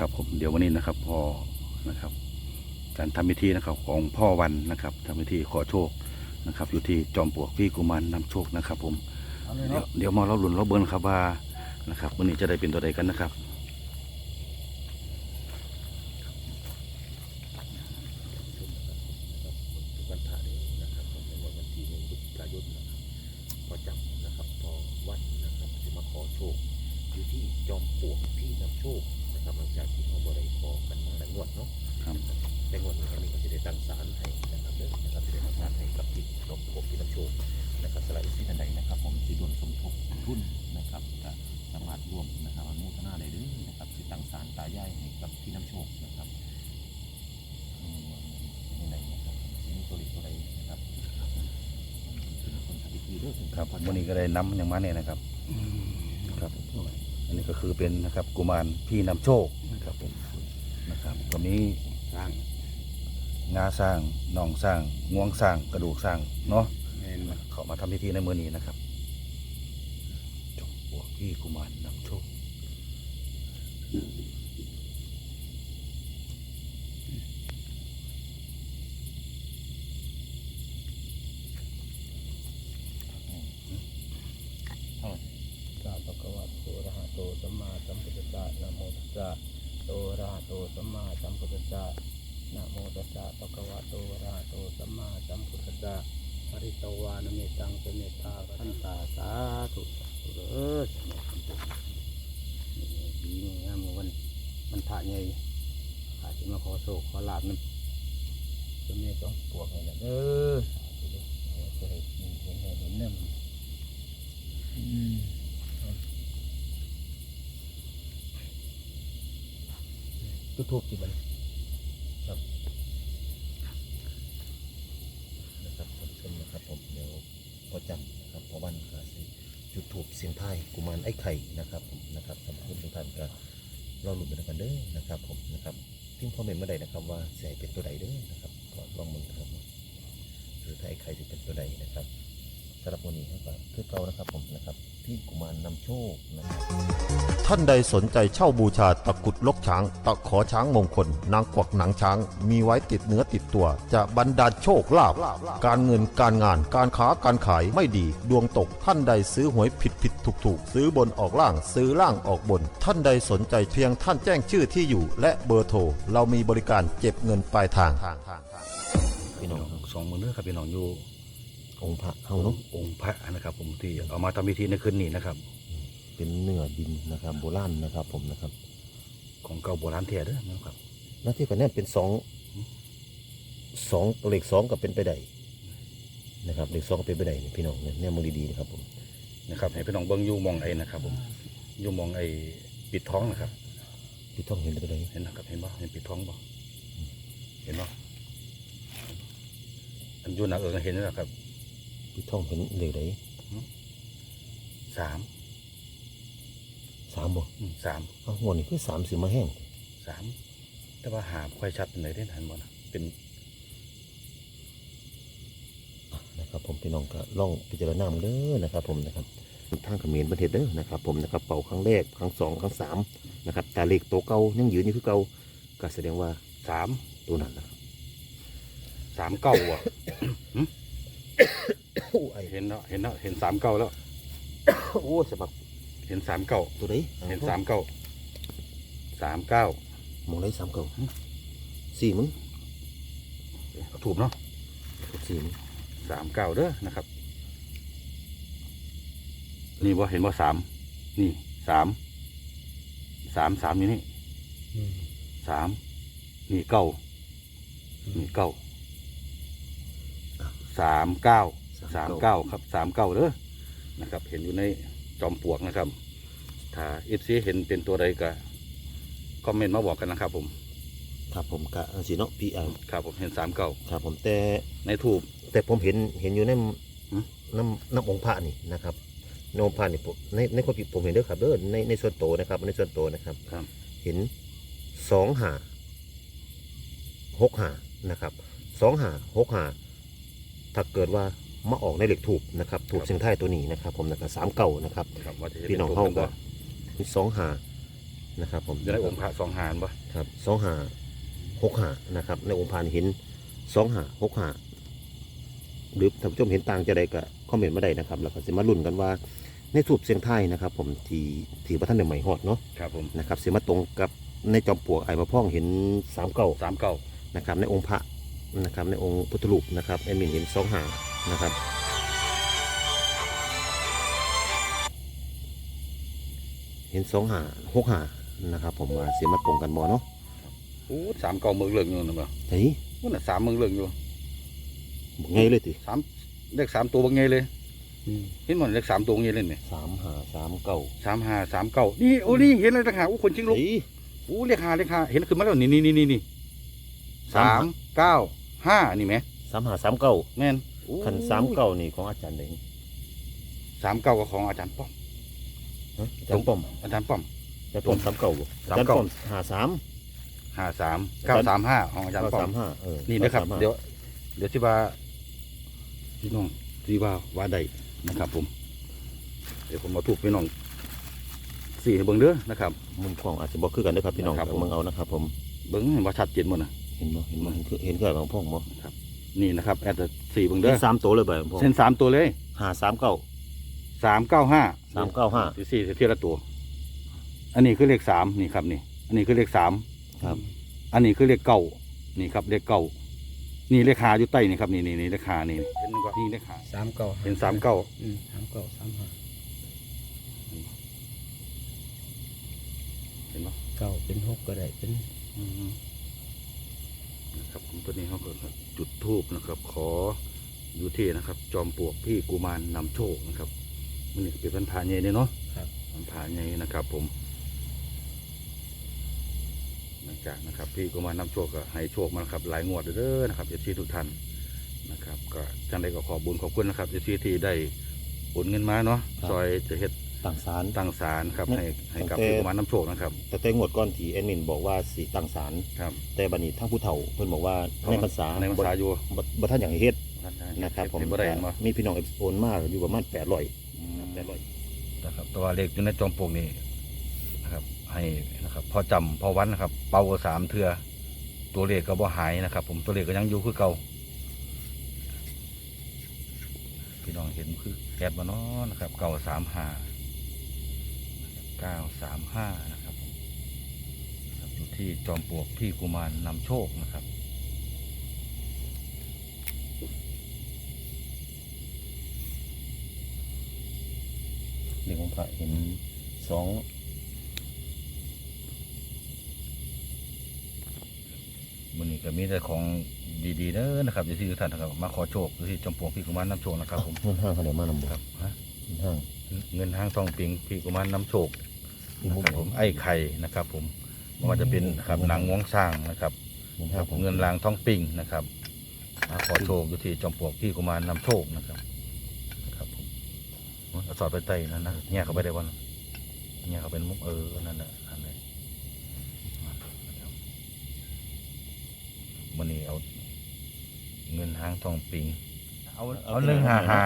นะครับผมเดี๋ยววันนี้นะครับพ่อนะครับการทำพิธีนะครับของพ่อวันนะครับทำพิธีขอโชคนะครับ อยู่ที่จอมปลวกพี่กุมารนำโชคนะครับ ผมเอาเลยเดี๋ยวเนาะเดี๋ยวมาเราหลุนเราเบิ้ลครับว่านะครับวันนี้จะได้เป็นตัวใดกันนะครับวันพระนี้นะครับผมในวันที่หนึ่งพฤศจิกายนนะครับพอจับนะครับพอวัดนะครับจะมาขอโชคอยู่ที่จอมปลวกที่นำโชค นะครับหลังจากที่เขาบริขอกันมาหลายงวดเนาะครับ ในงวดนี้มีก็จะได้ตั้งศาลให้นะครับเด้อนะครับจะได้ตั้งศาลให้กับที่จอมปลวกที่นำโชคนะครับสลายที่ท่านใดนะครับ ผมที่ดวนสมทบทุนนะครับก็สามารถร่วมนะครับอนุโมทนาได้เด้อนะครับที่ตั้งศาลตายายให้กับที่นำโชคนะครับอืมเป็นยังไงนะครับสิมีตัวเลขตัวใดนะครับเป็นคนทำพิธีเด้อ ครับผมวันนี้ก็ได้น้ำอย่างมาเนี่ยนะครับ ครับ อันนี้ก็คือเป็นนะครับกุมารพี่นำโชคนะครับผมนะครับก็มีสร้างงาสร้างหนองสร้างงวงสร้างกระดูกสร้างเนาะแม่นบ่เขามาทำพิธีในมือนี้นะครับจงปลวกพี่กุมารนำโชค สัพพะวะโตอะระหะโตสัมมาสัมพุทธัสสะนะโมตัสสะโตอะระหะโตสัมมาสัมพุทธัสสะนะโมตัสสะภะคะวะ โตอะระหะโตสัมมาสัมพุทธัสสะปริตวานเมตังเมตตาพันตาสาธุสาธุเด้อสมัยพันตุนี่ดีนี่งามวันมันพระใหญ่อาจจะมาขอโศกขอลาบนั่นจะมีต้องปวกนี่แหละเอสาธุเด้อเอาไว้จะให้เห็นเห็นเห็นเนี่ยอืมยูทูบที่มัน นะครับท่านผู้ชมนะครับผมเดี๋ยวพอจำนะครับพอวันก็สิจุด กุมารไอ้ไข่นะครับผมนะครับสำหรับทุกท่านก็รอลุ้นไปด้วยกันเด้อนะครับผมนะครับพิมพ์คอมเมนต์มาได้นะครับว่าใส่เป็นตัวใดเด้อนะครับก็ลองมึงนะครับหรือถ้าไอ้ไข่จะเป็นตัวใดนะครับสำหรับวันนี้ครับคือเก่านะครับผมนะครับพี่กุมารนำโชคนะครับ ท่านใดสนใจเช่าบูชาตะกรุดลกช้าง ตะขอช้างมงคล นางกวักหนังช้าง มีไว้ติดเนื้อติดตัว จะบรรดาลโชคลาภการเงินการงานการค้าการขายไม่ดี ดวงตกท่านใดซื้อหวยผิดผิดถูกถูกซื้อบนออกล่างซื้อล่างออกบน ท่านใดสนใจเพียงท่านแจ้งชื่อที่อยู่ และเบอร์โทรเรามีบริการเก็บเงินปลายทางพี่น้องสองมือเนื้อครับพี่น้องอยู่องค์พระเฮาเนาะองค์พระนะครับผมที่เอามาทำพิธีในคืนนี้นะครับ เป็นเนื้อดินนะครับ โบราณนะครับ ผมนะครับของเก่าโบราณเทียเด้อนะครับหน้าที่กันเนี่ยเป็นสองสองเลขสองกับเป็นไปได้นะครับเลขสองก็เป็นไปได้นี่พี่น้องเนี่ยเนี่ยมองดีๆนะครับผมนะครับให้พี่น้องเบิ้งอยู่มองไอ้นะครับผมอยู่มองไอ้ปิดท้องนะครับพี่ต้องเห็นไปได้เห็นนะครับเห็นบ่เห็นปิดท้องบ่เห็นบ่อันอยู่หนักเอิงเห็นแล้วครับพี่ต้องเห็นเลขใดสาม สามบ่อืมสามอ้าวงวดนี้คือสามสิมาแห้งสามแต่ว่าหาบ่ค่อยชัดเป็นไหนได้ทันบ่นะเป็นนะครับผมพี่น้องก็ล่องพิจารณาเด้อนะครับ ผมนะครับทางเขมรประเทศเด้อนะครับ ผมนะครับเป่าครั้งแรกครั้งสองครั้งสามนะครับตาเลขโตวเก่ายังยืนอยู่คือเก่าก็แสดงว่าสามตัวนั้นนะครับสามเก้าอะ โอ้ไอเห็นแล้วเห็นแล้วเห็นสามเก้าแล้ว โอ้สบับ เห็นสามเก้าตัวใดเห็นสามเก้าสามเก้ามองได้สามเก่าสี่มึงถูกเนาะสี่มึงสามเก้าเด้อนะครับ นี่ว่าเห็นว่าสามนี่สามสามสามอยู่นี่สามนี่เก้านี่เก้าสามเก้าสามเก้าครับสามเก้าเด้อนะครับ เห็นอยู่ในจอมปลวกนะครับ ถ้าเอฟซีเห็นเป็นตัวใดก็คอมเมนต์มาบอกกันนะครับผมครับผมกะสีเนาะพี่อ่าครับผมเห็นสามเก้าครับผมแต่ในทูบแต่ผมเห็นเห็นอยู่ในหืมน้ำน้ำองค์พระนี่นะครับในองค์พระนี่ผมในในความผิดผมเห็นเด้อครับเด้อในในส่วนโตวนะครับ ในส่วนโตวนะครับครับ เห็นสองหาหกหานะครับสองหาหกหาถ้าเกิดว่ามาออกในเหล็กถูกนะครับถูกเสียงไทายตัวนี้นะครับ ผมนะครับสามเก่านะครับครับว่าจะห็พี่น้องป็เข้าตัวก็ มีสองหานะครับผมอยู่ในองค์พระสองหานปะครับสองหาหกหานะครับ ในองค์พานเห็นสองหาหกหาหรือท่านผู้ชมเห็นต่างจะใดก็คอมเมนต์มาได้นะครับ แล้วก็สิมาลุ้นกันว่าในสูบเสียงไทายนะครับ ผมที่ที่พระท่านได้ใหม่ฮอดเนาะครับผมนะครับสิมาตรงกับในจอมปลวกไอ้มาพ่องเห็นสามเก้าสามเก้านะครับ ในองค์พระนะครับ ในองค์พุทธรูปนะครับแอดมินเห็นสองหานะครับ เห็นสองหาหกหานะครับ ผมว่าเสียมาตรงกันบ่เนาะอู้สามเก้าเมืองเหลืองอยู่นะมั้งเฮ้ยมันน่ะสามเมืองเหลืองอยู่ไงเลยติสามเลขสามตัวบางไงเลยเห็นมันเลขสามตัวบางไงเลยเนี่ยสามหาสามเก้าสามห้าสามเก้านี่โอ้นี่เห็นเลยต่างหากอู้คนจริงลูกเฮ้ยอู้เลขห้าเลขห้าเห็นขึ้นมาแล้วนี่นี่นี่นี่นี่สามเก้าห้านี่ไหมสามหาสามเก้าแม่นอู้ขันสามเก้านี่ของอาจารย์เองสามเก้าก็ของอาจารย์ป้อมฮะ อาจารย์ป้อมอาจารย์ป้อม อาจารย์ป้อมสามเก้าบ่สามอาจารย์เก้าป้อมหาสามห้าสามเก้าสามห้าของอาจารย์ป้อสามมห้าเออนี่นะครับสามห้าเดี๋ยว เดี๋ยวที่ว่าพี่น้องที่ว่าว่าใดนะครับ ผม เดี๋ยวผมมาถูกพี่น้องสี่ให้เบิ้งเด้อนะครับมุมของอาจจะบอกคือกันนะครับพี่น้องครับผมเมืองเอานะครับ ผมเบิ้งให้ว่าชัดเจนหมดนะเห็นบ่เห็นบ่เห็นคือเห็นคืออะไรบางพ่องบ่นี่นะครับแอดจะสี่เบิ้งเห็เด้อนสามตัวเลยบ่บางพ่องเส้นสามตัวเลยหาสามเก้า สามเก้าห้าสามเก้าห้าที่สี่เทียละตัว อันนี้คือเลขสามนี่ครับนี่ อันนี้คือเลขสามครับ อันนี้คือเลขเก้านี่ครับเลขเก้านี่เลขหาอยู่ใต้นี่ครับนี่นี่นี่เลขหานี่เห็นก็นี่เลขหาสามเก้าเป็นสามเก้าอืมสามเก้าสามห้าเห็นปะเก้าเป็นหกก็ได้เป็นอืมนะครับผมตัวนี้เขาก็จุดทูบนะครับ ขออยู่ที่นะครับ จอมปลวกพี่กุมารนำโชคนะครับ มันนี่เป็นพันผาใหญ่เนี่ยเนาะครับ พันผาใหญ่นะครับ ผมหลังจากนะครับ พี่กุมารนำโชคก็ให้โชคมานะครับหลายงวดเด้อนะครับเอฟซีทุกท่านนะครับ ก็จังใดก็ขอบุญขอบคุณนะครับเอฟซีที่ได้โอนเงินมาเนาะซอยจะเฮ็ดต่างสาร ตั้งศาลครับ ให้ให้กับโอเคพี่กุมารนำโชคนะครับแต่แต่งวดก่อนที่แอดมินบอกว่าสีต่างสารครับแต่บัดนี้ทั้งผู้เฒ่าเพิ่นบอกว่าในภาษาในภาษาอยู่บ่บ่ท่านอย่างเฮ็ดนะครับผมเห็นบ่ได้เห็นบ่มีพี่น้องโอนมาอยู่ประมาณ800 อืม800นะครับตัวเลขอยู่ในจอมปลวกนี่นะครับ ให้นะครับ พอจำพอวันนะครับ เป่าสามเทือตัวเลขก็บ่หายนะครับ ผมตัวเลขก็ยังอยู่คือเก่าพี่น้องเห็นคือแก๊สบ่เนาะนะครับ เก้าสามห้าเก้าสามห้านะครับอยู่ที่จอมปลวกพี่กุมารนำโชคนะครับ เรื่องของพระเห็นสองมันนี้ก็มีแต่ของดีๆเด้อนะครับอยู่ที่ทุกท่านนะครับ มาขอโชคอยู่ที่จอมปลวกพี่กุมารนำโชคนะครับผมเงินห้างเขาเดี๋ยวมานำบ่ครับฮะเงินห้างเงินห้างทองปิงพี่กุมารน้ำโชคที่นะมุกครับผมไอ้ไข่นะครับ ผมไม่ว่าจะเป็นครับหนังงวงสร้างนะครับเงินคห้ารังบเงินรางทองปิงนะครับมาขอโชคอยู่ที่จอมปลวกพี่กุมารนำโชคนะครับนะครับผม เอาสอดไปไต่นั่นนะแง่เข้าไปได้บ่นะแง่เข้าไปในมุกเออนั่นแหละนั่นแหละนะครับมันนี่เอา เงินห้างทองปิง เอาเอาหนึ่งห้าห้า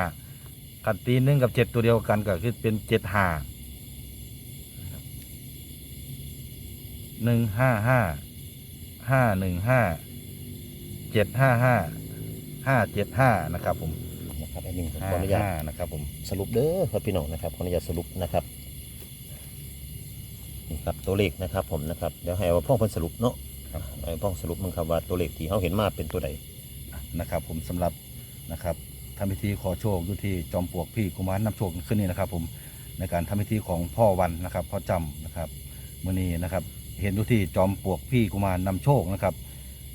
ขัดตีหนึ่งกับเจ็ดตัวเดียวกันก็คือเป็นเจ็ดห้าหนึ่งห้าห้าห้าหนึ่งห้าเจ็ดห้าห้าห้าเจ็ดห้านะครับผม นะครับแอดมินขห้าออนุญาตห้านะครับผมสรุปเด้อครับพี่น้องนะครับขออนุญาตสรุปนะครับนี่ครับตัวเลขนะครับผมนะครับเดี๋ยวให้ว่าพ่องเพิ่นสรุปเนาะครับให้พ่องสรุปมึงครับว่าตัวเลขที่เขาเห็นมาเป็นตัวใดนะครับ ผมสำหรับนะครับทำพิธีขอโชคอยู่ที่จอมปลวกพี่กุมารนำโชคขึ้นนี่นะครับ ผมในการทำพิธีของพ่อวันนะครับพ่อจำนะครับมื่อนี้นะครับ เห็นอยู่ที่จอมปลวกพี่กุมารนำโชคนะครับ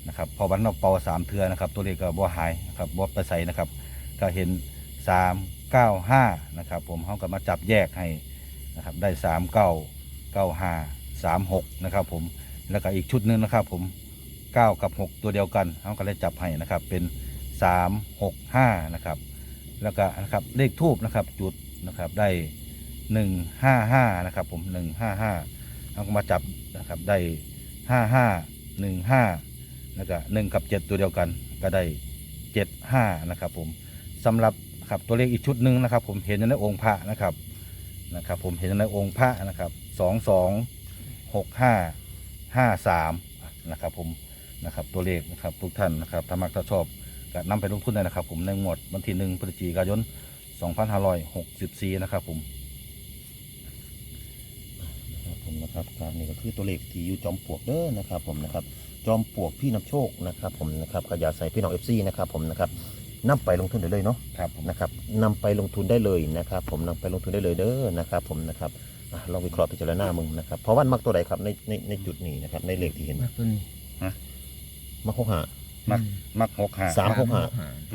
นะครับพอวันเราเป่าสามเทือนะครับ ตัวเลขก็บ่หายนะครับบ่ไปใส่นะครับ ก็เห็นสามเก้าห้านะครับผมเขาก็มาจับแยกให้นะครับได้สามเก้าเก้าห้าสามหกนะครับผมแล้วก็อีกชุดหนึ่งนะครับผมเก้ากับหกตัวเดียวกันเขาก็เลยจับให้นะครับเป็นสามหกห้านะครับแล้วก็นะครับเลขทูบนะครับจุดนะครับได้หนึ่งห้าห้านะครับผมหนึ่งห้าห้าเขาก็มาจับนะครับได้ห้าห้าหนึ่งห้าแล้วก็หนึ่งกับเจ็ดตัวเดียวกันก็ได้เจ็ดห้านะครับผม สำหรับครับตัวเลขอีกชุดหนึ่งนะครับ ผมเห็นในองค์พระนะครับนะครับ ผมเห็นในองค์พระนะครับสองสองหกห้าห้าสามนะครับผมนะครับตัวเลขนะครับทุกท่านนะครับถ้ามักถ้าชอบก็นำไปลงทุนได้นะครับ ผมในงวดวันที่หนึ่งพฤศจิกายน2564นะครับผมนะครับผมนะครับครับนี่ก็คือตัวเลขที่อยู่จอมปลวกเด้อนะครับ ผมนะครับจอมปลวกพี่นำโชคนะครับ ผมนะครับขยาใส่พี่น้องเอฟซีนะครับผมนะครับ นำไปลงทุนได้เลยเนาะครับผมนะครับนำไปลงทุนได้เลยนะครับ ผมนำไปลงทุนได้เลยเด้อนะครับผมนะครับอะลองวิเคราะห์พิจารณามึงนะครับเพราะวันมักตัวใดครับในในในจุดนี้นะครับในเลขที่เห็นมาตัวนี้มักหกหามักมักหกห้าสามหกห้า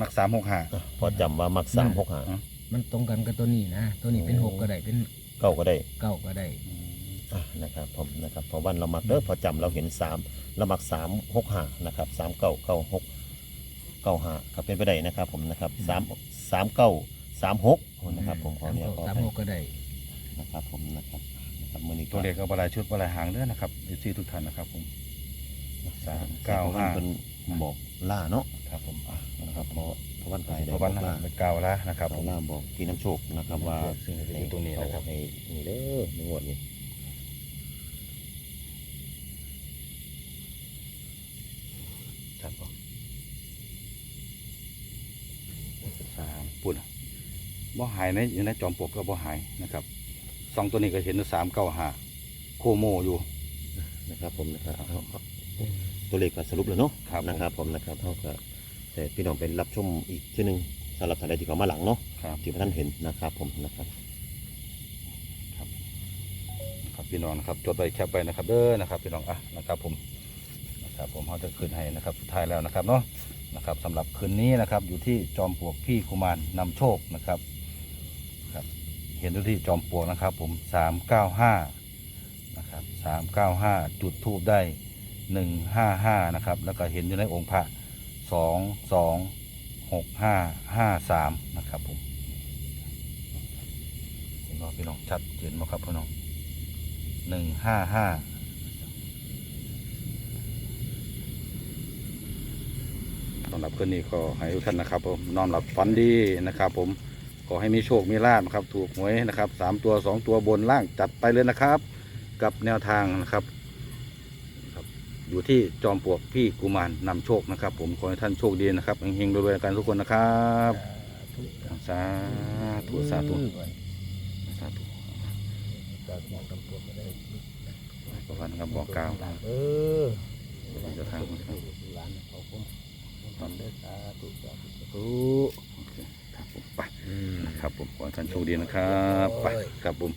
มักสามหกห้าอะพอจำว่ามักสามหกหามันตรงกันกับตัวนี้นะ ตัวนี้เป็นโอ้หกก็ได้เป็นเก้าก็ได้เก้าก็ได้อะนะครับผมนะครับเพอวันเรามักเด้อพอจำเราเห็นสามเรามักสามหกห้านะครับสามเก้าเก้าหก เก้าห้าก็เป็นไปได้นะครับผมนะครับสามสามเก้าสามหกนะครับผมขอสามเนี่ยเก้าขอสามไปหกก็ได้นะครับผมนะครับนะครับมือนี้ตัวเลขก็บหลายชุดบหลายหางเด้อนะครับอยู่ที่ทุกท่านนะครับผมสามเก้าห้าเป็นบอกล่าเนาะครับผมอะนะครับเพราะเพราะวันเพไก่ได้ราะบวัอนกนั้นล่าไปเก่าแล้วนะครับผเขามล่าบอกพี่น้ำโชคนะครับว่าซึ่งจะอยู่ตรงนี้นะครับให้นี่เด้อในงวดนี้ ครับผมสาม ปุ่นบ่หายในอยู่ในจอมปลวกก็บ่หายนะครับสองตัวนี้ก็เห็นสามเก้าห้าโคโมอยู่นะครับผมนะครับเอาเอาตัวเลขก็สรุปแล้วเนาะครับผม นะครับผมนะครับเท่ากับแต่พี่น้องเป็นรับชมอีกทีหนึ่งสำหรับท่านใดที่เขามาหลังเนาะครับ ที่ท่านเห็นนะครับผมนะครับครับพี่น้องนะครับจดไว้แคปไว้นะครับเด้อนะครับพี่น้องอะนะครับผมนะครับผมเขาจะคืนให้นะครับสุดท้ายแล้วนะครับเนาะ นะครับสำหรับคืนนี้นะครับอยู่ที่จอมปลวกพี่กุมารนำโชคนะครับครับ เห็นดูที่จอมปลวกนะครับ ผมสามเก้าห้านะครับสามเก้าห้าจุดทูบได้หนึ่งห้าห้านะครับแล้วก็เห็นอยู่ในองค์พระสองสองหกห้าห้าสามนะครับผมเห็นบ่พี่น้องชัดเจนไหมครับพี่น้องหนึ่งห้าห้า สำหรับคืนนี้ก็ให้ทุกท่านนะครับผมนอนหลับฝันดีนะครับ ผมขอให้มีโชคมีลาภนะครับ ถูกหวยนะครับสามตัวสองตัวบนล่างจัดไปเลยนะครับ กับแนวทางนะครับครับ อยู่ที่จอมปลวกพี่กุมารนำโชคนะครับ ผมขอให้ท่านโชคดีนะครับเฮงๆรวยๆกันทุกคนนะครับสาธุสาธุสาธุจากหมองตำปวกก็ได้ประวันครับบอกกล่าวเออเจ้าทางคนครับ ทำได้สาธุสาธุสาธุโอเคครับผมไปนะครับผมขอให้ท่านโชคดีนะครับไปครับผม